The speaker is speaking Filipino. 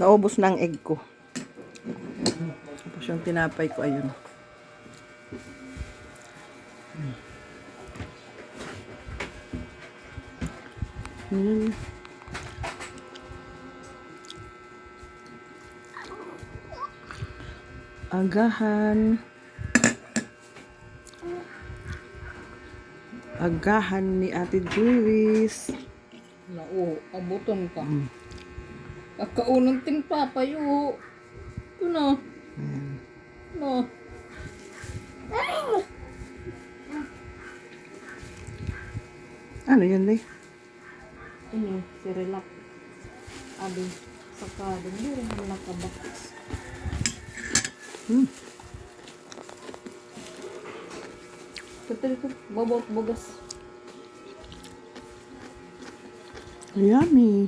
Naubos na ang egg ko. Tapos yung tinapay ko, ayun. Ayun. Agahan. Agahan ni Ate Juris. Nao, abuton ka. Kakaunang timpapayo. Ito na. No. Ano yun, Lay? Ini, si Relax. Abi, saka hindi rin mo nakabakis. Hmm. Ito ito, babot bugas. Yummy.